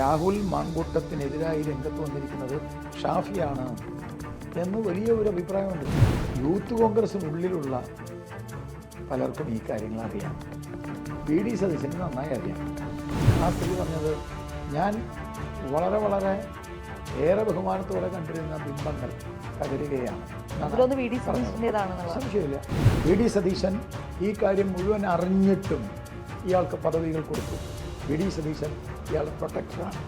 രാഹുൽ മാങ്കൂട്ടത്തിനെതിരായി രംഗത്ത് വന്നിരിക്കുന്നത് ഷാഫിയാണ് എന്ന് വലിയ ഒരു അഭിപ്രായമുണ്ട്. യൂത്ത് കോൺഗ്രസിനുള്ളിലുള്ള പലർക്കും ഈ കാര്യങ്ങൾ അറിയാം. പി ഡി സതീശന് നന്നായി അറിയാം. ആ സ്ത്രീ പറഞ്ഞത് ഞാൻ വളരെ വളരെ ഏറെ ബഹുമാനത്തോടെ കണ്ടിരുന്ന ബിംബങ്ങൾ തകരുകയാണ് സംശയമില്ല. വി ഡി സതീശൻ ഈ കാര്യം മുഴുവൻ അറിഞ്ഞിട്ടും ഇയാൾക്ക് പദവികൾ കൊടുത്തു. വി ഡി സതീശൻ ഇയാളുടെ പ്രൊട്ടക്ടറാണ്.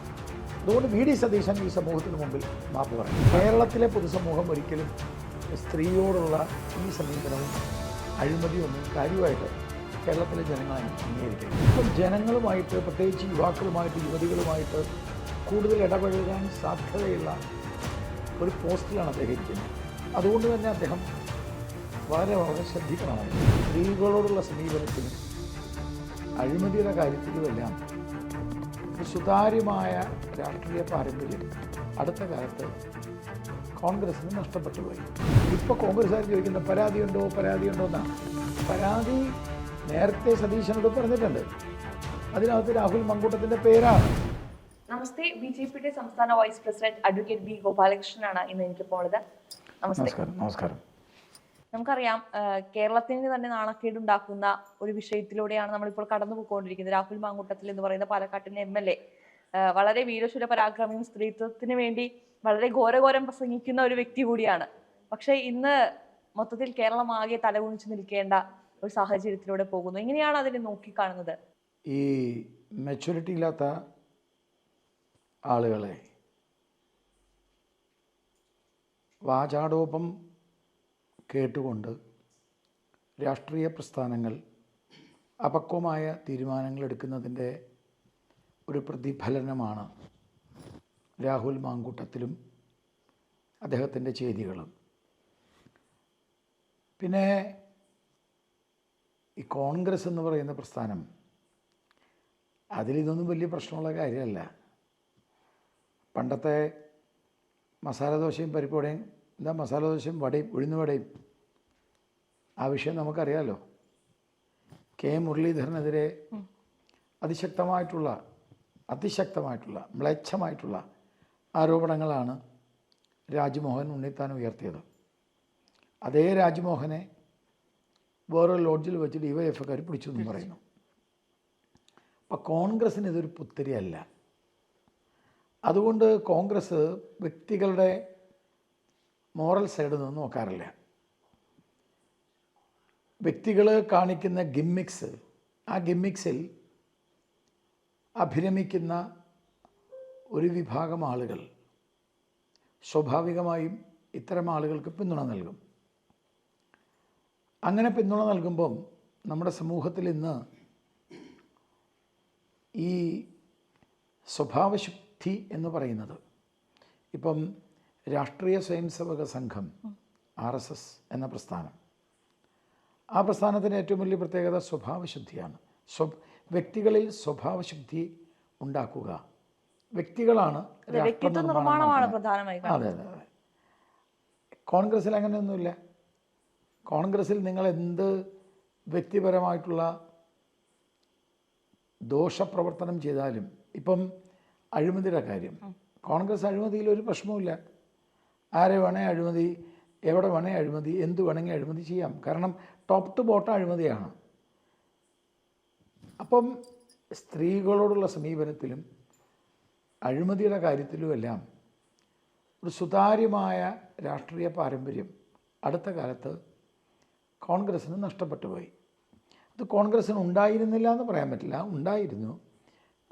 അതുകൊണ്ട് വി ഡി സതീശൻ ഈ സമൂഹത്തിന് മുമ്പിൽ മാപ്പ് പറയും. കേരളത്തിലെ പൊതുസമൂഹം ഒരിക്കലും സ്ത്രീയോടുള്ള ഈ സമീപനവും അഴിമതിയൊന്നും കാര്യമായിട്ട് കേരളത്തിലെ ജനങ്ങൾ അംഗീകരിക്കും ഇപ്പം ജനങ്ങളുമായിട്ട് പ്രത്യേകിച്ച് യുവാക്കളുമായിട്ട് യുവതികളുമായിട്ട് കൂടുതൽ ഇടപഴകാൻ സാധ്യതയുള്ള ഒരു പോസ്റ്റിലാണ് അദ്ദേഹം ഇരിക്കുന്നത്. അതുകൊണ്ട് തന്നെ അദ്ദേഹം വളരെ വളരെ ശ്രദ്ധിക്കണമായിരുന്നു സ്ത്രീകളോടുള്ള സമീപനത്തിനും അഴിമതിയുടെ കാര്യത്തിലുമെല്ലാം സുതാര്യമായ രാഷ്ട്രീയ പാരമ്പര്യം അടുത്ത കാലത്ത് കോൺഗ്രസിന് നഷ്ടപ്പെട്ടു പോയി ഇപ്പോൾ കോൺഗ്രസ്സുകാർ ചോദിക്കുന്ന പരാതിയുണ്ടോ പരാതിയുണ്ടോ എന്നാണ് പരാതി നേരത്തെ സതീശനോട് പറഞ്ഞിട്ടുണ്ട്. അതിനകത്ത് രാഹുൽ മങ്കൂട്ടത്തിന്റെ പേരാണ്. നമസ്തേ ബി ജെ പിയുടെ സംസ്ഥാന വൈസ് പ്രസിഡന്റ് അഡ്വക്കേറ്റ് ബി ഗോപാലകൃഷ്ണനാണ് ഇന്ന് എനിക്കിപ്പോൾ ഉള്ളത്. നമസ്കാരം നമസ്കാരം. നമുക്കറിയാം കേരളത്തിന് തന്നെ നാണക്കേട് ഉണ്ടാക്കുന്ന ഒരു വിഷയത്തിലൂടെയാണ് നമ്മളിപ്പോൾ കടന്നു പോയിക്കൊണ്ടിരിക്കുന്നത് രാഹുൽ മാങ്കൂട്ടത്തിൽ എന്ന് പറയുന്ന പാലക്കാട്ടിലെ എം എൽ എ. വളരെ വീരശൂര പരാക്രമിയും സ്ത്രീത്വത്തിന് വേണ്ടി വളരെ ഘോരഘോരം പ്രസംഗിക്കുന്ന ഒരു വ്യക്തി കൂടിയാണ്. പക്ഷേ ഇന്ന് മൊത്തത്തിൽ കേരളം ആകെ തലകുണിച്ച് നിൽക്കേണ്ട ഒരു സാഹചര്യത്തിലൂടെ പോകുന്നു. എങ്ങനെയാണ് അതിനെ നോക്കിക്കാണുന്നത്? ഈ മെച്യൂരിറ്റി ഇല്ലാത്ത ആളുകളെ വാചാടോപം കേട്ടുകൊണ്ട് രാഷ്ട്രീയ പ്രസ്ഥാനങ്ങൾ അപക്വമായ തീരുമാനങ്ങൾ എടുക്കുന്നതിന്റെ ഒരു പ്രതിഫലനമാണ് രാഹുൽ മാങ്കൂട്ടത്തിലും അദ്ദേഹത്തിന്റെ ചെയ്തികളും പിന്നെ ഈ കോൺഗ്രസ് എന്ന് പറയുന്ന പ്രസ്ഥാനം അതിലിതൊന്നും വലിയ പ്രശ്നമുള്ള കാര്യമല്ല. പണ്ടത്തെ മസാലദോശയും പരിപ്പുവടയും എന്താ മസാല ദോശയും വടയും ഉഴുന്നുവടയും ആ വിഷയം നമുക്കറിയാമല്ലോ കെ മുരളീധരനെതിരെ അതിശക്തമായിട്ടുള്ള അതിശക്തമായിട്ടുള്ള മ്ലേച്ഛമായിട്ടുള്ള ആരോപണങ്ങളാണ് രാജ്മോഹൻ ഉണ്ണിത്താൻ ഉയർത്തിയത്. അതേ രാജ്മോഹനെ വേറൊരു ലോഡ്ജിൽ വെച്ച് ഡി വൈ എഫ് പിടിച്ചു എന്ന് പറയുന്നു. അപ്പോൾ കോൺഗ്രസ്സിന് ഇതൊരു പുത്തിരിയല്ല. അതുകൊണ്ട് കോൺഗ്രസ് വ്യക്തികളുടെ മോറൽ സൈഡിൽ നിന്ന് നോക്കാറില്ല. വ്യക്തികൾ കാണിക്കുന്ന ഗിമ്മിക്സ് ആ ഗിമ്മിക്സിൽ അഭിരമിക്കുന്ന ഒരു വിഭാഗം ആളുകൾ സ്വാഭാവികമായും ഇത്തരം ആളുകൾക്ക് പിന്തുണ നൽകും. അങ്ങനെ പിന്തുണ നൽകുമ്പം നമ്മുടെ സമൂഹത്തിൽ ഇന്ന് ഈ സ്വഭാവശുദ്ധി എന്ന് പറയുന്നത് ഇപ്പം രാഷ്ട്രീയ സ്വയംസേവക സംഘം ആർ എസ് എസ് എന്ന പ്രസ്ഥാനം. ആ പ്രസ്ഥാനത്തിന്റെ ഏറ്റവും വലിയ പ്രത്യേകത സ്വഭാവശുദ്ധിയാണ്. സ്വ വ്യക്തികളിൽ സ്വഭാവശുദ്ധി ഉണ്ടാക്കുക. വ്യക്തികളാണ് അതെ അതെ അതെ കോൺഗ്രസ്സിൽ അങ്ങനെയൊന്നുമില്ല. കോൺഗ്രസ്സിൽ നിങ്ങൾ എന്ത് വ്യക്തിപരമായിട്ടുള്ള ദോഷപ്രവർത്തനം ചെയ്താലും ഇപ്പം അഴിമതിയുടെ കാര്യം. കോൺഗ്രസ് അഴിമതിയിൽ ഒരു പ്രശ്നവുമില്ല. ആരെ വേണേ അഴിമതി എവിടെ വേണേ അഴിമതി എന്ത് വേണമെങ്കിൽ അഴിമതി ചെയ്യാം. കാരണം ടോപ്പ് ടു ബോട്ടം അഴിമതിയാണ്. അപ്പം സ്ത്രീകളോടുള്ള സമീപനത്തിലും അഴിമതിയുടെ കാര്യത്തിലുമെല്ലാം ഒരു സുതാര്യമായ രാഷ്ട്രീയ പാരമ്പര്യം അടുത്ത കാലത്ത് കോൺഗ്രസ്സിന് നഷ്ടപ്പെട്ടു പോയി. അത് കോൺഗ്രസ്സിന് ഉണ്ടായിരുന്നില്ല എന്ന് പറയാൻ പറ്റില്ല. ഉണ്ടായിരുന്നു.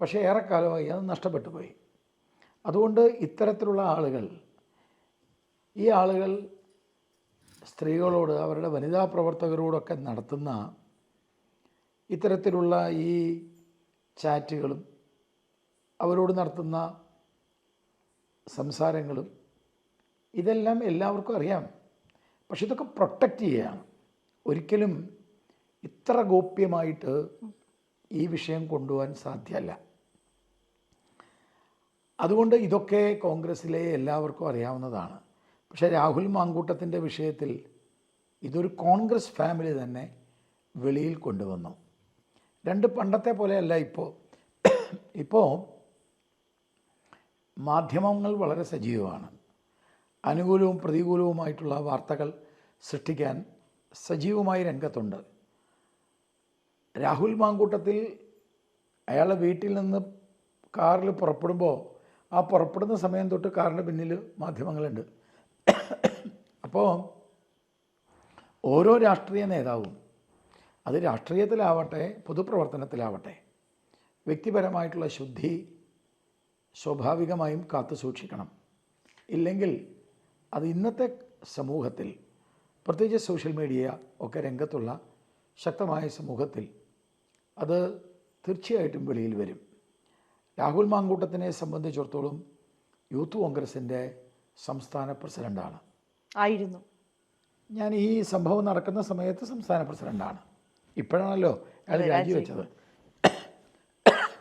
പക്ഷേ ഏറെക്കാലമായി അത് നഷ്ടപ്പെട്ടു പോയി. അതുകൊണ്ട് ഇത്തരത്തിലുള്ള ആളുകൾ ഈ ആളുകൾ സ്ത്രീകളോട് അവരുടെ വനിതാ പ്രവർത്തകരോടൊക്കെ നടത്തുന്ന ഇത്തരത്തിലുള്ള ഈ ചാറ്റുകളും അവരോട് നടത്തുന്ന സംസാരങ്ങളും ഇതെല്ലാം എല്ലാവർക്കും അറിയാം. പക്ഷെ ഇതൊക്കെ പ്രൊട്ടക്റ്റ് ചെയ്യുകയാണ്. ഒരിക്കലും ഇത്ര ഗോപ്യമായിട്ട് ഈ വിഷയം കൊണ്ടുപോകാൻ സാധ്യമല്ല. അതുകൊണ്ട് ഇതൊക്കെ കോൺഗ്രസ്സിലെ എല്ലാവർക്കും അറിയാവുന്നതാണ്. പക്ഷേ രാഹുൽ മാങ്കൂട്ടത്തിന്റെ വിഷയത്തിൽ ഇതൊരു കോൺഗ്രസ് ഫാമിലി തന്നെ വെളിയിൽ കൊണ്ടുവന്നു. രണ്ട് പണ്ടത്തെ പോലെയല്ല ഇപ്പോൾ. ഇപ്പോൾ മാധ്യമങ്ങൾ വളരെ സജീവമാണ്. അനുകൂലവും പ്രതികൂലവുമായിട്ടുള്ള വാർത്തകൾ സൃഷ്ടിക്കാൻ സജീവമായി രംഗത്തുണ്ട്. രാഹുൽ മാങ്കൂട്ടത്തിൽ അയാളെ വീട്ടിൽ നിന്ന് കാറിൽ പുറപ്പെടുമ്പോൾ ആ പുറപ്പെടുന്ന സമയം തൊട്ട് കാറിന്റെ പിന്നിൽ മാധ്യമങ്ങളുണ്ട്. അപ്പോൾ ഓരോ രാഷ്ട്രീയ നേതാവും അത് രാഷ്ട്രീയത്തിലാവട്ടെ പൊതുപ്രവർത്തനത്തിലാവട്ടെ വ്യക്തിപരമായിട്ടുള്ള ശുദ്ധി സ്വാഭാവികമായും കാത്തു സൂക്ഷിക്കണം. ഇല്ലെങ്കിൽ അത് ഇന്നത്തെ സമൂഹത്തിൽ പ്രത്യേകിച്ച് സോഷ്യൽ മീഡിയ ഒക്കെ രംഗത്തുള്ള ശക്തമായ സമൂഹത്തിൽ അത് തീർച്ചയായിട്ടും വെളിയിൽ വരും. രാഹുൽ മാങ്കൂട്ടത്തിനെ സംബന്ധിച്ചിടത്തോളം യൂത്ത് കോൺഗ്രസിന്റെ സംസ്ഥാന പ്രസിഡന്റാണ് ആയിരുന്നു. ഞാൻ ഈ സംഭവം നടക്കുന്ന സമയത്ത് സംസ്ഥാന പ്രസിഡന്റാണ്. ഇപ്പോഴാണല്ലോ അയാൾ രാജിവെച്ചത്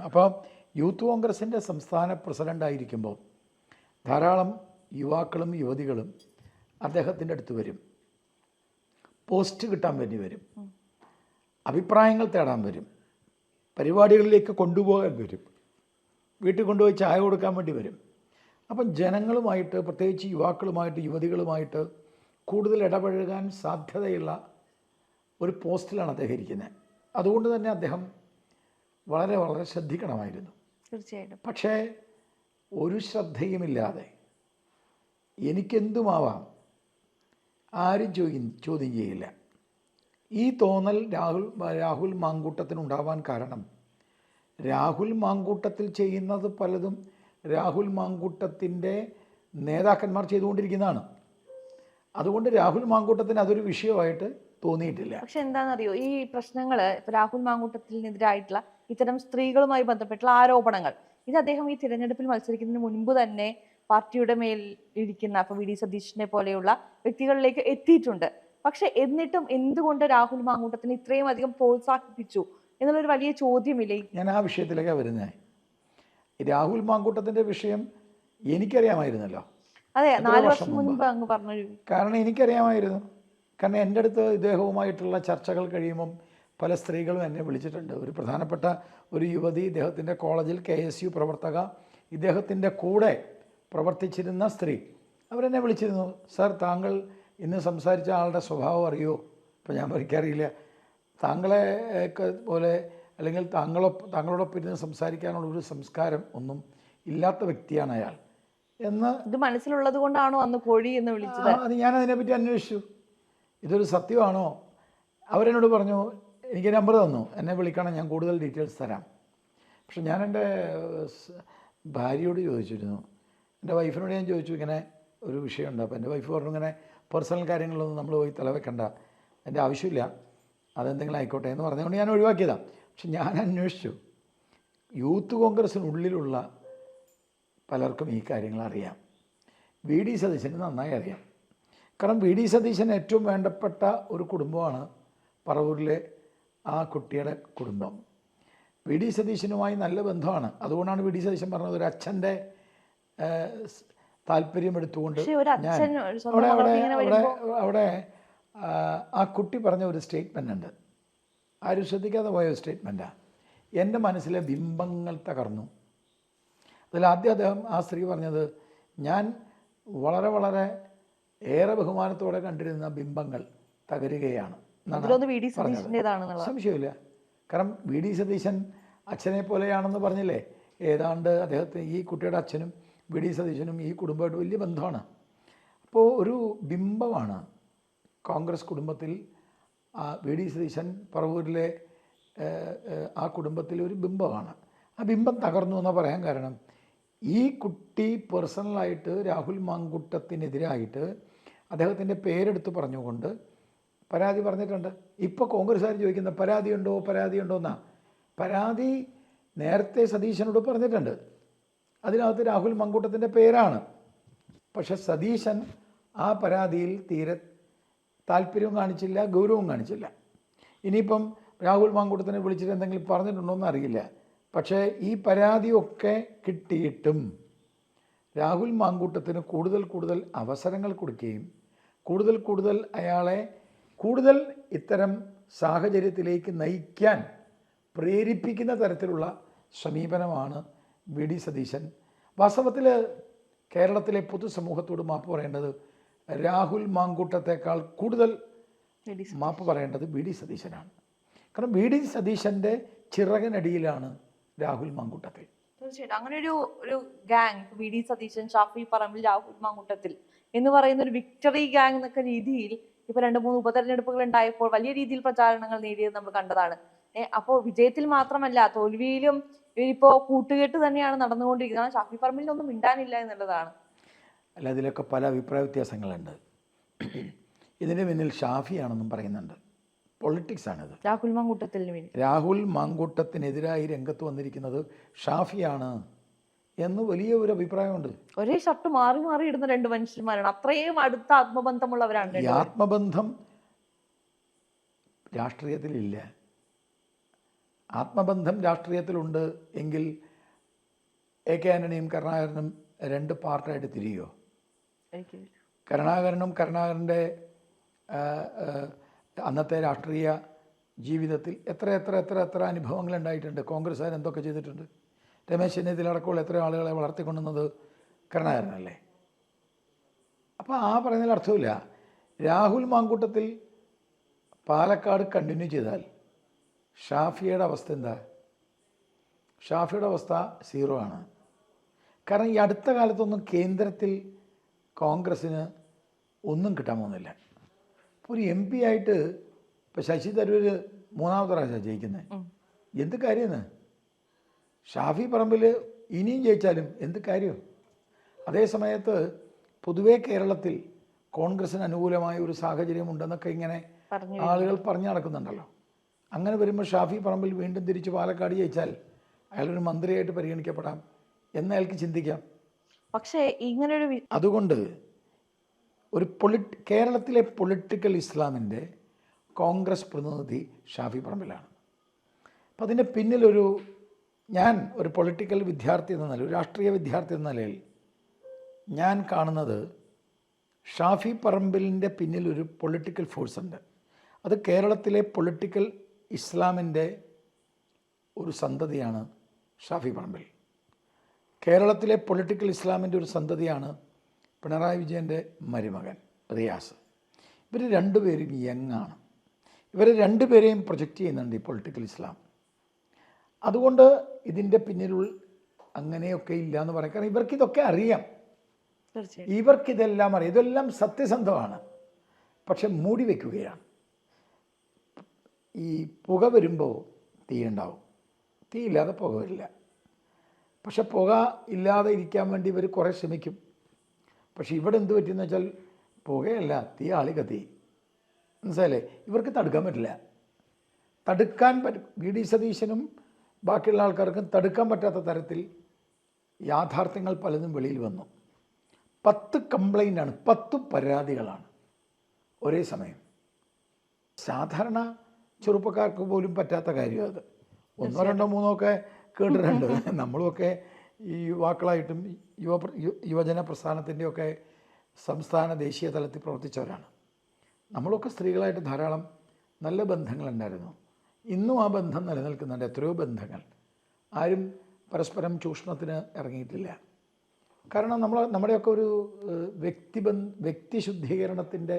അപ്പോൾ യൂത്ത് കോൺഗ്രസിന്റെ സംസ്ഥാന പ്രസിഡന്റായിരിക്കുമ്പോൾ ധാരാളം യുവാക്കളും യുവതികളും അദ്ദേഹത്തിന്റെ അടുത്ത് വരും. പോസ്റ്റ് കിട്ടാൻ വേണ്ടി വരും. അഭിപ്രായങ്ങൾ തേടാൻ വരും. പരിപാടികളിലേക്ക് കൊണ്ടുപോകാൻ വരും. വീട്ടിൽ കൊണ്ടുപോയി ചായ കൊടുക്കാൻ വേണ്ടി വരും. അപ്പം ജനങ്ങളുമായിട്ട് പ്രത്യേകിച്ച് യുവാക്കളുമായിട്ട് യുവതികളുമായിട്ട് കൂടുതൽ ഇടപഴകാൻ സാധ്യതയുള്ള ഒരു പോസ്റ്റിലാണ് അദ്ദേഹം ഇരിക്കുന്നത്. അതുകൊണ്ട് തന്നെ അദ്ദേഹം വളരെ വളരെ ശ്രദ്ധിക്കണമായിരുന്നു. തീർച്ചയായിട്ടും. പക്ഷേ ഒരു ശ്രദ്ധയുമില്ലാതെ എനിക്കെന്തുമാവാം? ആരും ചോദ്യം ചോദ്യം ചെയ്യില്ല. ഈ തോന്നൽ രാഹുൽ രാഹുൽ മാങ്കൂട്ടത്തിനുണ്ടാവാൻ കാരണം രാഹുൽ മാങ്കൂട്ടത്തിൽ ചെയ്യുന്നത് പലതും രാഹുൽ മാങ്കൂട്ടത്തിന്റെ നേതാക്കന്മാർ ചെയ്തുകൊണ്ടിരിക്കുന്നതാണ്. അതുകൊണ്ട് രാഹുൽ മാങ്കൂട്ടത്തിന് അതൊരു വിഷയമായിട്ട് തോന്നിയിട്ടില്ല. പക്ഷെ എന്താണെന്നറിയോ? ഈ പ്രശ്നങ്ങൾ രാഹുൽ മാങ്കൂട്ടത്തിനെതിരായിട്ടുള്ള ഇത്തരം സ്ത്രീകളുമായി ബന്ധപ്പെട്ടുള്ള ആരോപണങ്ങൾ. ഇത് അദ്ദേഹം ഈ തിരഞ്ഞെടുപ്പിൽ മത്സരിക്കുന്നതിന് മുൻപ് തന്നെ പാർട്ടിയുടെ മേൽ ഇരിക്കുന്ന അപ്പൊ വി ഡി സതീഷിനെ പോലെയുള്ള വ്യക്തികളിലേക്ക് എത്തിയിട്ടുണ്ട്. പക്ഷെ എന്നിട്ടും എന്തുകൊണ്ട് രാഹുൽ മാങ്കൂട്ടത്തിന് ഇത്രയും അധികം പ്രോത്സാഹിപ്പിച്ചു? എന്നുള്ളൊരു വലിയ ചോദ്യമില്ലേ? ഞാൻ ആ വിഷയത്തിലേക്കാണ് വരുന്നത്. രാഹുൽ മാങ്കൂട്ടത്തിന്റെ വിഷയം എനിക്കറിയാമായിരുന്നല്ലോ. അതെ നാല് വർഷം മുൻപ്. അങ്ങ് പറഞ്ഞു കാരണം എനിക്കറിയാമായിരുന്നു. കാരണം എന്റെ അടുത്ത് ഇദ്ദേഹവുമായിട്ടുള്ള ചർച്ചകൾ കഴിയുമ്പം പല സ്ത്രീകളും എന്നെ വിളിച്ചിട്ടുണ്ട്. ഒരു പ്രധാനപ്പെട്ട ഒരു യുവതി ഇദ്ദേഹത്തിന്റെ കോളേജിൽ കെ എസ് യു പ്രവർത്തക ഇദ്ദേഹത്തിന്റെ കൂടെ പ്രവർത്തിച്ചിരുന്ന സ്ത്രീ. അവരെന്നെ വിളിച്ചിരുന്നു സാർ താങ്കൾ ഇന്ന് സംസാരിച്ച ആളുടെ സ്വഭാവം അറിയോ അപ്പോൾ ഞാൻ എനിക്കറിയില്ല താങ്കളെ പോലെ അല്ലെങ്കിൽ താങ്കളൊപ്പം താങ്കളോടൊപ്പം ഇരുന്ന് സംസാരിക്കാനുള്ള ഒരു സംസ്കാരം ഒന്നും ഇല്ലാത്ത വ്യക്തിയാണ് അയാൾ. എന്ന് ഇത് മനസ്സിലുള്ളത് കൊണ്ടാണോ അന്ന് കോഴി എന്ന് വിളിച്ചത്? അത് ഞാൻ അതിനെപ്പറ്റി അന്വേഷിച്ചു. ഇതൊരു സത്യമാണോ? അവരെന്നോട് പറഞ്ഞു എനിക്ക് നമ്പർ തന്നു. എന്നെ വിളിക്കണം. ഞാൻ കൂടുതൽ ഡീറ്റെയിൽസ് തരാം. പക്ഷെ ഞാൻ എന്റെ ഭാര്യയോട് ചോദിച്ചിരുന്നു. എന്റെ വൈഫിനോട് ഞാൻ ചോദിച്ചു ഇങ്ങനെ ഒരു വിഷയമുണ്ട്. അപ്പോൾ എന്റെ വൈഫ് പറഞ്ഞു ഇങ്ങനെ പേഴ്സണൽ കാര്യങ്ങളൊന്നും നമ്മൾ പോയി തലവെക്കണ്ട. എന്റെ ആവശ്യമില്ല. അതെന്തെങ്കിലും ആയിക്കോട്ടെ എന്ന് പറഞ്ഞുകൊണ്ട് ഞാൻ ഒഴിവാക്കിയതാണ് പക്ഷെ ഞാൻ അന്വേഷിച്ചു യൂത്ത് കോൺഗ്രസ്സിനുള്ളിലുള്ള പലർക്കും ഈ കാര്യങ്ങൾ അറിയാം. വി ഡി സതീശന് നന്നായി അറിയാം. കാരണം വി ഡി സതീശന് ഏറ്റവും വേണ്ടപ്പെട്ട ഒരു കുടുംബമാണ് പറവൂരിലെ ആ കുട്ടിയുടെ കുടുംബം. വി ഡി സതീശനുമായി നല്ല ബന്ധമാണ്. അതുകൊണ്ടാണ് വി ഡി സതീശൻ പറഞ്ഞത് ഒരു അച്ഛന്റെ താല്പര്യം എടുത്തുകൊണ്ട് അവിടെ അവിടെ അവിടെ ആ കുട്ടി പറഞ്ഞ ഒരു സ്റ്റേറ്റ്മെന്റ് ഉണ്ട്. ആരും ശ്രദ്ധിക്കാതെ പോയ ഒരു സ്റ്റേറ്റ്മെന്റാണ് എന്റെ മനസ്സിലെ ബിംബങ്ങൾ തകർന്നു. അതിൽ ആദ്യം അദ്ദേഹം ആ സ്ത്രീ പറഞ്ഞത് ഞാൻ വളരെ വളരെ ഏറെ ബഹുമാനത്തോടെ കണ്ടിരുന്ന ബിംബങ്ങൾ തകരുകയാണ്. സംശയമില്ല. കാരണം വി ഡി സതീശൻ അച്ഛനെ പോലെയാണെന്ന് പറഞ്ഞില്ലേ? ഏതാണ്ട് അദ്ദേഹത്തെ ഈ കുട്ടിയുടെ അച്ഛനും വി ഡി സതീശനും ഈ കുടുംബമായിട്ട് വലിയ ബന്ധമാണ്. അപ്പോൾ ഒരു ബിംബമാണ് കോൺഗ്രസ് കുടുംബത്തിൽ ആ വി ഡി സതീശൻ പറവൂരിലെ ആ കുടുംബത്തിലെ ഒരു ബിംബമാണ്. ആ ബിംബം തകർന്നു എന്ന് പറയാൻ കാരണം? ഈ കുട്ടി പേഴ്സണലായിട്ട് രാഹുൽ മാങ്കുട്ടത്തിനെതിരായിട്ട് അദ്ദേഹത്തിന്റെ പേരെടുത്ത് പറഞ്ഞുകൊണ്ട് പരാതി പറഞ്ഞിട്ടുണ്ട്. ഇപ്പോൾ കോൺഗ്രസ്സുകാർ ചോദിക്കുന്ന പരാതിയുണ്ടോ പരാതിയുണ്ടോ എന്നാ? പരാതി നേരത്തെ സതീശനോട് പറഞ്ഞിട്ടുണ്ട്. അതിനകത്ത് രാഹുൽ മങ്കൂട്ടത്തിന്റെ പേരാണ്. പക്ഷെ സതീശൻ ആ പരാതിയിൽ തീരെ താല്പര്യവും കാണിച്ചില്ല ഗൗരവവും കാണിച്ചില്ല. ഇനിയിപ്പം രാഹുൽ മാങ്കൂട്ടത്തിനെ വിളിച്ചിട്ട് എന്തെങ്കിലും പറഞ്ഞിട്ടുണ്ടോ എന്ന് അറിയില്ല. പക്ഷേ ഈ പരാതിയൊക്കെ കിട്ടിയിട്ടും രാഹുൽ മാങ്കൂട്ടത്തിന് കൂടുതൽ കൂടുതൽ അവസരങ്ങൾ കൊടുക്കുകയും കൂടുതൽ കൂടുതൽ അയാളെ കൂടുതൽ ഇത്തരം സാഹചര്യത്തിലേക്ക് നയിക്കാൻ പ്രേരിപ്പിക്കുന്ന തരത്തിലുള്ള സമീപനമാണ് വി ഡി സതീശൻ. വാസ്തവത്തിൽ കേരളത്തിലെ പൊതുസമൂഹത്തോട് മാപ്പ് പറയേണ്ടത് രാഹുൽ മാങ്കൂട്ടത്തേക്കാൾ കൂടുതൽ. മാപ്പ് പറയേണ്ടത് ബി ഡി സതീശനാണ്. കാരണം ബി ഡി സതീശന്റെ ചിറകിനടിയിലാണ് രാഹുൽ മാങ്കൂട്ടത്തിൽ. തീർച്ചയായിട്ടും. അങ്ങനെ ഒരു ഒരു gang V D Satheesan Shafi Parambil Rahul Mamkootathil എന്ന് പറയുന്ന ഒരു വിക്ടറി ഗാങ് എന്നൊക്കെ രീതിയിൽ ഇപ്പൊ രണ്ട് മൂന്ന് ഉപതെരഞ്ഞെടുപ്പുകൾ ഉണ്ടായപ്പോൾ വലിയ രീതിയിൽ പ്രചാരണങ്ങൾ നേടിയത് നമ്മൾ കണ്ടതാണ്. അപ്പോൾ അപ്പോ വിജയത്തിൽ മാത്രമല്ല തോൽവിയിലും ഇവരിപ്പോ കൂട്ടുകെട്ട് തന്നെയാണ് നടന്നുകൊണ്ടിരിക്കുന്നത്. ഷാഫി ഷാഫി ഒന്നും മിണ്ടാനില്ല എന്നുള്ളതാണ്. അല്ല ഇതിലൊക്കെ പല അഭിപ്രായ വ്യത്യാസങ്ങളുണ്ട്. ഇതിന് പിന്നിൽ ഷാഫിയാണെന്നും പറയുന്നുണ്ട്. പൊളിറ്റിക്സ് ആണിത്. രാഹുൽ മാങ്കൂട്ടത്തിന് രാഹുൽ മാങ്കൂട്ടത്തിനെതിരായി രംഗത്ത് വന്നിരിക്കുന്നത് ഷാഫിയാണ് എന്ന് വലിയ ഒരു അഭിപ്രായമുണ്ട്. ഒരേ ഷർട്ട് മാറി മാറി ഇടുന്ന രണ്ട് മനുഷ്യന്മാരാണ്. അത്രയും അടുത്ത ആത്മബന്ധമുള്ളവരാണ് ഈ ആത്മബന്ധം രാഷ്ട്രീയത്തിലില്ല. ആത്മബന്ധം രാഷ്ട്രീയത്തിലുണ്ട് എങ്കിൽ എ കെ ആന്റണിയും കരുണാകരനും രണ്ട് പാർട്ടായിട്ട് തിരിയോ. കരുണാകരനും കരുണാകരന്റെ അന്നത്തെ രാഷ്ട്രീയ ജീവിതത്തിൽ എത്ര എത്ര എത്ര എത്ര അനുഭവങ്ങൾ ഉണ്ടായിട്ടുണ്ട്. കോൺഗ്രസ്സുകാർ എന്തൊക്കെ ചെയ്തിട്ടുണ്ട്. രമേശ് ചെന്നിത്തല അടക്കമുള്ള എത്ര ആളുകളെ വളർത്തിക്കൊണ്ടുവന്നത് കരുണാകരനല്ലേ? അപ്പോൾ ആ പറയുന്നതിൽ അർത്ഥമില്ല. രാഹുൽ മാങ്കൂട്ടത്തിൽ പാലക്കാട് കണ്ടിന്യൂ ചെയ്താൽ ഷാഫിയുടെ അവസ്ഥ എന്താ? ഷാഫിയുടെ അവസ്ഥ സീറോ ആണ്. കാരണം ഈ അടുത്ത കാലത്തൊന്നും കേന്ദ്രത്തിൽ കോൺഗ്രസ്സിന് ഒന്നും കിട്ടാൻ പോകുന്നില്ല. ഇപ്പോൾ ഒരു എം പി ആയിട്ട് ഇപ്പോൾ ശശി തരൂർ മൂന്നാമത്തെ പ്രാവശ്യമാണ് ജയിക്കുന്നത് എന്ത് കാര്യമെന്ന് ഷാഫി പറമ്പിൽ ഇനിയും ജയിച്ചാലും എന്ത് കാര്യം അതേ സമയത്ത് പൊതുവേ കേരളത്തിൽ കോൺഗ്രസ്സിന് അനുകൂലമായ ഒരു സാഹചര്യം ഉണ്ടെന്നൊക്കെ ഇങ്ങനെ ആളുകൾ പറഞ്ഞു നടക്കുന്നുണ്ടല്ലോ. അങ്ങനെ വരുമ്പോൾ ഷാഫി പറമ്പിൽ വീണ്ടും തിരിച്ച് പാലക്കാട് ജയിച്ചാൽ അയാളൊരു മന്ത്രിയായിട്ട് പരിഗണിക്കപ്പെടാം. എന്ന് അയാൾക്ക് ചിന്തിക്കാം. പക്ഷേ ഇങ്ങനെ ഒരു അതുകൊണ്ട് ഒരു പൊളിറ്റ് കേരളത്തിലെ പൊളിറ്റിക്കൽ ഇസ്ലാമിന്റെ കോൺഗ്രസ് പ്രതിനിധി ഷാഫി പറമ്പിലാണ്. അപ്പം അതിന്റെ പിന്നിലൊരു ഞാൻ ഒരു പൊളിറ്റിക്കൽ വിദ്യാർത്ഥി എന്ന നിലയിൽ ഒരു രാഷ്ട്രീയ വിദ്യാർത്ഥി എന്ന നിലയിൽ ഞാൻ കാണുന്നത് ഷാഫി പറമ്പിലിന്റെ പിന്നിൽ ഒരു പൊളിറ്റിക്കൽ ഫോഴ്സ് ഉണ്ട്. അത് കേരളത്തിലെ പൊളിറ്റിക്കൽ ഇസ്ലാമിന്റെ ഒരു സന്തതിയാണ് ഷാഫി പറമ്പിൽ. കേരളത്തിലെ പൊളിറ്റിക്കൽ ഇസ്ലാമിന്റെ ഒരു സന്തതിയാണ് പിണറായി വിജയന്റെ മരുമകൻ റിയാസ്. ഇവർ രണ്ടുപേരും യങ്ങാണ് ഇവരെ രണ്ടുപേരെയും പ്രൊജക്റ്റ് ചെയ്യുന്നുണ്ട് ഈ പൊളിറ്റിക്കൽ ഇസ്ലാം അതുകൊണ്ട് ഇതിന്റെ പിന്നിലുള്ള അങ്ങനെയൊക്കെ ഇല്ല എന്ന് പറയാം. കാരണം ഇവർക്കിതൊക്കെ അറിയാം. ഇവർക്കിതെല്ലാം അറിയാം. ഇതെല്ലാം സത്യസന്ധമാണ്. പക്ഷെ മൂടി വയ്ക്കുകയാണ് ഈ പുക വരുമ്പോൾ തീ ഉണ്ടാവും. തീയില്ലാതെ പുക വരില്ല. പക്ഷെ പുക ഇല്ലാതെ ഇരിക്കാൻ വേണ്ടി ഇവർ കുറേ ശ്രമിക്കും. പക്ഷെ ഇവിടെ എന്ത് പറ്റിയെന്ന് വെച്ചാൽ പുകയല്ല തീ ആളി കത്തി മനസ്സിലായില്ലേ? ഇവർക്ക് തടുക്കാൻ പറ്റില്ല. തടുക്കാൻ പറ്റും വി ഡി സതീശനും ബാക്കിയുള്ള ആൾക്കാർക്കും തടുക്കാൻ പറ്റാത്ത തരത്തിൽ യാഥാർത്ഥ്യങ്ങൾ പലതും വെളിയിൽ വന്നു. പത്ത് കംപ്ലൈന്റാണ് പത്ത് പരാതികളാണ് ഒരേ സമയം. സാധാരണ ചെറുപ്പക്കാർക്ക് പോലും പറ്റാത്ത കാര്യം അത്. ഒന്നോ രണ്ടോ മൂന്നോ ഒക്കെ കേട്ടിട്ടുണ്ട്. നമ്മളുമൊക്കെ ഈ യുവാക്കളായിട്ടും യുവ യുവജന പ്രസ്ഥാനത്തിന്റെയൊക്കെ സംസ്ഥാന ദേശീയ തലത്തിൽ പ്രവർത്തിച്ചവരാണ്. നമ്മളൊക്കെ സ്ത്രീകളായിട്ട് ധാരാളം നല്ല ബന്ധങ്ങളുണ്ടായിരുന്നു. ഇന്നും ആ ബന്ധം നിലനിൽക്കുന്നുണ്ട്. എത്രയോ ബന്ധങ്ങൾ. ആരും പരസ്പരം ചൂഷണത്തിന് ഇറങ്ങിയിട്ടില്ല. കാരണം നമ്മൾ നമ്മുടെയൊക്കെ ഒരു വ്യക്തി വ്യക്തിശുദ്ധീകരണത്തിന്റെ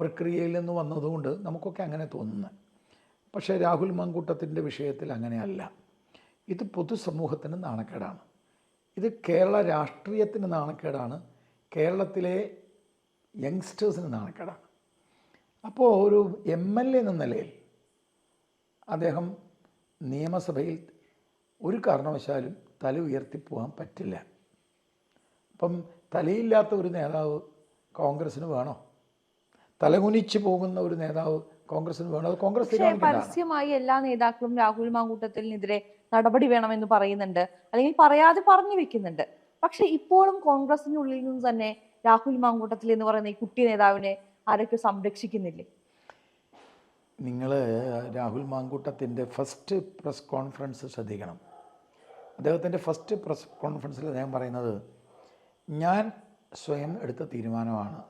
പ്രക്രിയയിൽ നിന്ന് വന്നതുകൊണ്ട് നമുക്കൊക്കെ അങ്ങനെ തോന്നുന്നത് പക്ഷേ രാഹുൽ മങ്കൂട്ടത്തിന്റെ വിഷയത്തിൽ അങ്ങനെയല്ല. ഇത് പൊതുസമൂഹത്തിന് നാണക്കേടാണ്. ഇത് കേരള രാഷ്ട്രീയത്തിന് നാണക്കേടാണ്. കേരളത്തിലെ യങ്സ്റ്റേഴ്സിന് നാണക്കേടാണ്. അപ്പോൾ ഒരു എം എൽ എ എന്ന നിലയിൽ അദ്ദേഹം നിയമസഭയിൽ ഒരു കാരണവശാലും തല ഉയർത്തിപ്പോകാൻ പറ്റില്ല. അപ്പം തലയില്ലാത്ത ഒരു നേതാവ് കോൺഗ്രസ്സിന് വേണോ? തലകുനിച്ച് പോകുന്ന ഒരു നേതാവ് കോൺഗ്രസ്സിന് വേണോ? അത് കോൺഗ്രസ് പരസ്യമായി എല്ലാ നേതാക്കളും രാഹുൽ മാങ്കൂട്ടത്തിനെതിരെ നടപടി വേണമെന്ന് പറയുന്നുണ്ട്. അല്ലെങ്കിൽ പറയാതെ പറഞ്ഞു വെക്കുന്നുണ്ട്. പക്ഷെ ഇപ്പോഴും കോൺഗ്രസിനുള്ളിൽ നിന്ന് തന്നെ രാഹുൽ മാങ്കൂട്ടത്തിൽ എന്ന് പറയുന്ന ഈ കുട്ടി നേതാവിനെ ആരൊക്കെ സംരക്ഷിക്കുന്നില്ലേ? നിങ്ങൾ രാഹുൽ മാങ്കൂട്ടത്തിന്റെ ഫസ്റ്റ് പ്രസ് കോൺഫറൻസ് ശ്രദ്ധിക്കണം. അദ്ദേഹത്തിന്റെ ഫസ്റ്റ് പ്രസ് കോൺഫറൻസിൽ അദ്ദേഹം പറയുന്നത് ഞാൻ സ്വയം എടുത്ത തീരുമാനമാണ്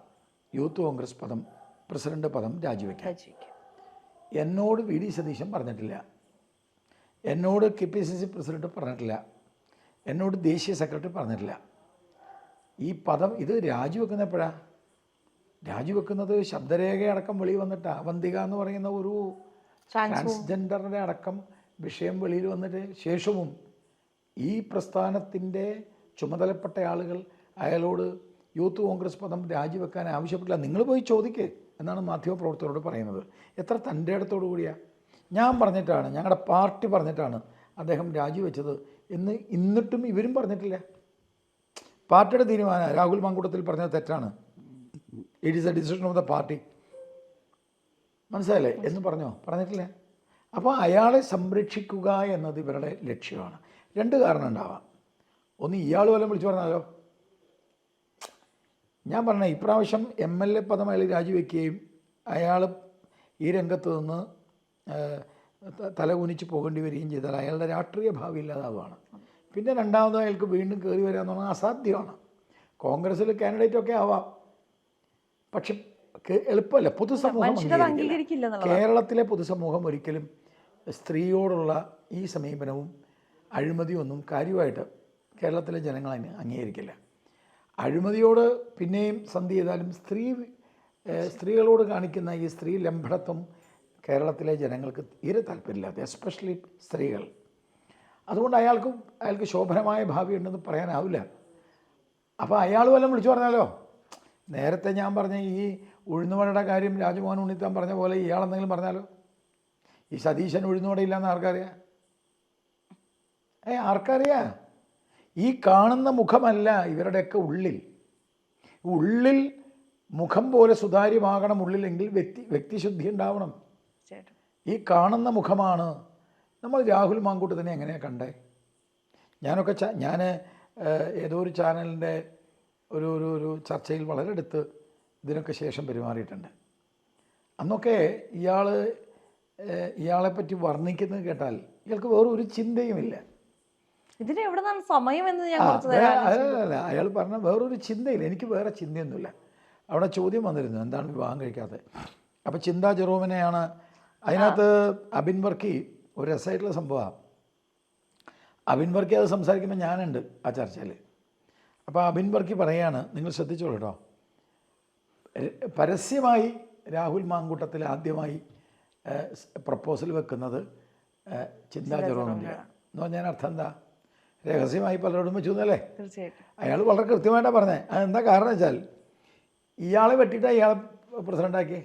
യൂത്ത് കോൺഗ്രസ് പദം പ്രസിഡന്റ് പദം രാജിവെക്കാൻ. എന്നോട് വി. ഡി. സതീശൻ പറഞ്ഞിട്ടില്ല. എന്നോട് K P C C president പറഞ്ഞിട്ടില്ല. എന്നോട് ദേശീയ സെക്രട്ടറി പറഞ്ഞിട്ടില്ല. ഈ പദം ഇത് രാജിവെക്കുന്ന എപ്പോഴാ രാജിവെക്കുന്നത് ശബ്ദരേഖയടക്കം വെളി വന്നിട്ട്. അവന്തിക എന്ന് പറയുന്ന ഒരു ട്രാൻസ്ജെൻഡറിന്റെ അടക്കം വിഷയം വെളിയിൽ വന്നിട്ട് ശേഷവും ഈ പ്രസ്ഥാനത്തിന്റെ ചുമതലപ്പെട്ട ആളുകൾ അയാളോട് യൂത്ത് കോൺഗ്രസ് പദം രാജിവെക്കാൻ ആവശ്യപ്പെട്ടില്ല. നിങ്ങൾ പോയി ചോദിക്കേ എന്നാണ് മാധ്യമപ്രവർത്തകരോട് പറയുന്നത്. എത്ര തന്റെ ഇടത്തോടു കൂടിയാ? ഞാൻ പറഞ്ഞിട്ടാണ് ഞങ്ങളുടെ പാർട്ടി പറഞ്ഞിട്ടാണ് അദ്ദേഹം രാജിവെച്ചത് എന്ന് ഇന്നിട്ടും ഇവരും പറഞ്ഞിട്ടില്ല. പാർട്ടിയുടെ തീരുമാനം രാഹുൽ മാങ്കൂട്ടത്തിൽ പറഞ്ഞത് തെറ്റാണ്. It is a decision of the party മനസ്സിലായില്ലേ? എന്ന് പറഞ്ഞോ? പറഞ്ഞിട്ടില്ല. അപ്പോൾ അയാളെ സംരക്ഷിക്കുക എന്നത് ഇവരുടെ ലക്ഷ്യമാണ്. രണ്ട് കാരണം ഉണ്ടാവാം. ഒന്ന് ഇയാൾ വല്ലതും വിളിച്ചു പറഞ്ഞാലോ? ഞാൻ പറഞ്ഞ ഇപ്രാവശ്യം എം എൽ എ പദം അയാൾ രാജിവെക്കുകയും അയാൾ ഈ രംഗത്ത് നിന്ന് തലകുനിച്ച് പോകേണ്ടി വരികയും ചെയ്താൽ അയാളുടെ രാഷ്ട്രീയ ഭാവി ഇല്ലാതാവുകയാണ്. പിന്നെ രണ്ടാമത് അയാൾക്ക് വീണ്ടും കയറി വരിക എന്നുള്ളത് പറഞ്ഞാൽ അസാധ്യമാണ്. കോൺഗ്രസ്സിൽ കാൻഡിഡേറ്റ് ഒക്കെ ആവാം. പക്ഷെ എളുപ്പമല്ല. പൊതുസമൂഹം കേരളത്തിലെ പൊതുസമൂഹം ഒരിക്കലും സ്ത്രീയോടുള്ള ഈ സമീപനവും അഴിമതിയൊന്നും കാര്യമായിട്ട് കേരളത്തിലെ ജനങ്ങൾ അതിന് അംഗീകരിക്കില്ല. അഴിമതിയോട് പിന്നെയും സന്ധി ചെയ്താലും സ്ത്രീ സ്ത്രീകളോട് കാണിക്കുന്ന ഈ സ്ത്രീ ലംഘനത്വം കേരളത്തിലെ ജനങ്ങൾക്ക് തീരെ താല്പര്യമില്ലാത്ത എസ്പെഷ്യലി സ്ത്രീകൾ. അതുകൊണ്ട് അയാൾക്കും അയാൾക്ക് ശോഭനമായ ഭാവി ഉണ്ടെന്ന് പറയാനാവില്ല. അപ്പോൾ അയാൾ വല്ലതും വിളിച്ചു പറഞ്ഞാലോ? നേരത്തെ ഞാൻ പറഞ്ഞ ഈ ഉഴുന്നുവടയുടെ കാര്യം രാജമോഹൻ ഉണ്ണിത്താൻ പറഞ്ഞ പോലെ ഇയാളെന്തെങ്കിലും പറഞ്ഞാലോ? ഈ സതീശൻ ഉഴുന്നുവടയില്ലാന്ന് ആർക്കറിയാം? ഏ ആർക്കറിയാ? ഈ കാണുന്ന മുഖമല്ല ഇവരുടെയൊക്കെ ഉള്ളിൽ. ഉള്ളിൽ മുഖം പോലെ സുതാര്യമാകണം ഉള്ളിലെങ്കിൽ വ്യക്തി വ്യക്തിശുദ്ധി ഉണ്ടാവണം. തീർച്ചയായിട്ടും. ഈ കാണുന്ന മുഖമാണ് നമ്മൾ രാഹുൽ മാങ്കൂട്ടത്തിനെ എങ്ങനെയാണ് കണ്ടേ? ഞാനൊക്കെ ഞാൻ ഏതോ ഒരു ചാനലിന്റെ ഒരു ഒരു ഒരു ചർച്ചയിൽ വളരെ അടുത്ത് ഇതിനൊക്കെ ശേഷം പെരുമാറിയിട്ടുണ്ട്. അന്നൊക്കെ ഇയാൾ ഇയാളെപ്പറ്റി വർണിക്കുന്നത് കേട്ടാൽ ഇയാൾക്ക് വേറെ ഒരു ചിന്തയുമില്ല. ഇതിന് എവിടെ നിന്നാണ് സമയം എന്ന് ഞാൻ അല്ലല്ല അയാൾ പറഞ്ഞ വേറൊരു ചിന്തയില്ല. എനിക്ക് വേറെ ചിന്തയൊന്നുമില്ല. അവിടെ ചോദ്യം വന്നിരുന്നു എന്താണ് വിവാഹം കഴിക്കാത്തത്? അപ്പോൾ ചിന്താ ജെറോമിനെയാണ് അതിനകത്ത് അബിൻ വർക്കി ഒരു രസമായിട്ടുള്ള സംഭവമാണ്. അബിൻ വർക്കി അത് സംസാരിക്കുമ്പോൾ ഞാനുണ്ട് ആ ചർച്ചയിൽ. അപ്പോൾ അബിൻ വർക്കി പറയാണ് നിങ്ങൾ ശ്രദ്ധിച്ചോളൂ കേട്ടോ. പരസ്യമായി രാഹുൽ മാങ്കൂട്ടത്തിൽ ആദ്യമായി പ്രപ്പോസൽ വെക്കുന്നത് ചിന്താ ജെറോമിന്റെയാണ്. എന്ന് പറഞ്ഞാൽ അർത്ഥം എന്താ? രഹസ്യമായി പലരോടും വെച്ചു എന്നല്ലേ? അയാൾ വളരെ കൃത്യമായിട്ടാണ് പറഞ്ഞത്. അതെന്താ കാരണം വെച്ചാൽ ഇയാളെ വെട്ടിയിട്ടാണ് ഇയാളെ പ്രസിഡന്റാക്കി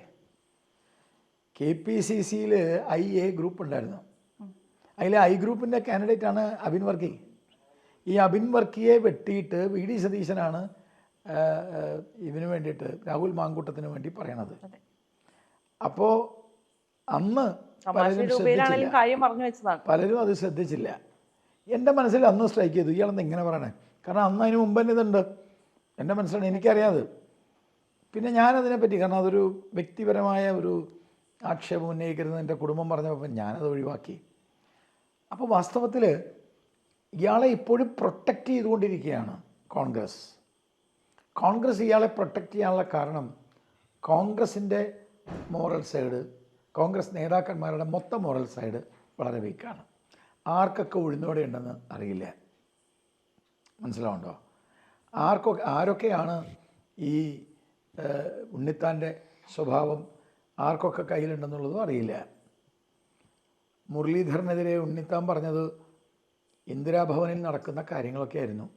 കെ പി സി സിയിൽ ഐ എ ഗ്രൂപ്പ് ഉണ്ടായിരുന്നു. അതിൽ ഐ ഗ്രൂപ്പിന്റെ കാൻഡിഡേറ്റാണ് അബിൻ വർക്കി. ഈ അബിൻ വർക്കിയെ വെട്ടിയിട്ട് വി ഡി സതീശനാണ് ഇതിന് വേണ്ടിയിട്ട് രാഹുൽ മാങ്കൂട്ടത്തിന് വേണ്ടി പറയണത്. അപ്പോൾ അന്ന് പലരും ശ്രദ്ധിച്ചില്ല. പലരും അത് ശ്രദ്ധിച്ചില്ല. എന്റെ മനസ്സിൽ അന്ന് സ്ട്രൈക്ക് ചെയ്തു. ഇയാളെന്ന് ഇങ്ങനെ പറയണേ. കാരണം അന്ന് അതിന് മുമ്പ് തന്നെ ഇതുണ്ട്. എന്റെ മനസ്സിലാണ് എനിക്കറിയാതെ. പിന്നെ ഞാനതിനെപ്പറ്റി കാരണം അതൊരു വ്യക്തിപരമായ ഒരു ആക്ഷേപം ഉന്നയിക്കരുത് എന്റെ കുടുംബം പറഞ്ഞപ്പോൾ ഞാനത് ഒഴിവാക്കി. അപ്പോൾ വാസ്തവത്തിൽ ഇയാളെ ഇപ്പോഴും പ്രൊട്ടക്റ്റ് ചെയ്തുകൊണ്ടിരിക്കുകയാണ് കോൺഗ്രസ്. കോൺഗ്രസ് ഇയാളെ പ്രൊട്ടക്റ്റ് ചെയ്യാനുള്ള കാരണം കോൺഗ്രസിന്റെ മോറൽ സൈഡ് കോൺഗ്രസ് നേതാക്കന്മാരുടെ മൊത്തം മോറൽ സൈഡ് വളരെ വീക്കാണ് ആർക്കൊക്കെ ഉഴുന്നോടെ ഉണ്ടെന്ന് അറിയില്ല. മനസ്സിലാവുണ്ടോ ആർക്കൊക്കെ ആരൊക്കെയാണ് ഈ ഉണ്ണിത്താന്റെ സ്വഭാവം ആർക്കൊക്കെ കയ്യിലുണ്ടെന്നുള്ളതും അറിയില്ല. മുരളീധരനെതിരെ ഉണ്ണിത്താൻ പറഞ്ഞത് ഇന്ദിരാഭവനിൽ നടക്കുന്ന കാര്യങ്ങളൊക്കെ ആയിരുന്നു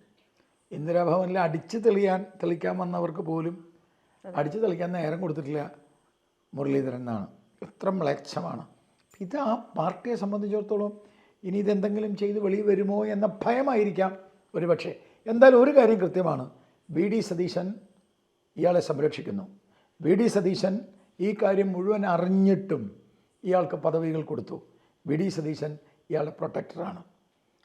ഇന്ദിരാഭവനിൽ അടിച്ചു തെളിയാൻ തെളിക്കാൻ വന്നവർക്ക് പോലും അടിച്ചു തെളിക്കാൻ നേരം കൊടുത്തിട്ടില്ല മുരളീധരൻ എന്നാണ്. എത്ര മ്ലേച്ഛമാണ്. ഇത് ആ പാർട്ടിയെ സംബന്ധിച്ചിടത്തോളം ഇനി ഇതെന്തെങ്കിലും ചെയ്ത് വെളിയിൽ വരുമോ എന്ന ഭയമായിരിക്കാം ഒരു പക്ഷേ എന്തായാലും ഒരു കാര്യം കൃത്യമാണ്. വി ഡി സതീശൻ ഇയാളെ സംരക്ഷിക്കുന്നു. വി ഡി സതീശൻ ഈ കാര്യം മുഴുവൻ അറിഞ്ഞിട്ടും ഇയാൾക്ക് പദവികൾ കൊടുത്തു. വി. ഡി. സതീശൻ ഇയാളുടെ പ്രൊട്ടക്ടറാണ്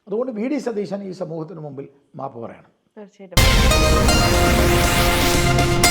അതുകൊണ്ട് വി. ഡി. സതീശൻ ഈ സമൂഹത്തിന് മുമ്പിൽ മാപ്പ് പറയണം. തീർച്ചയായിട്ടും.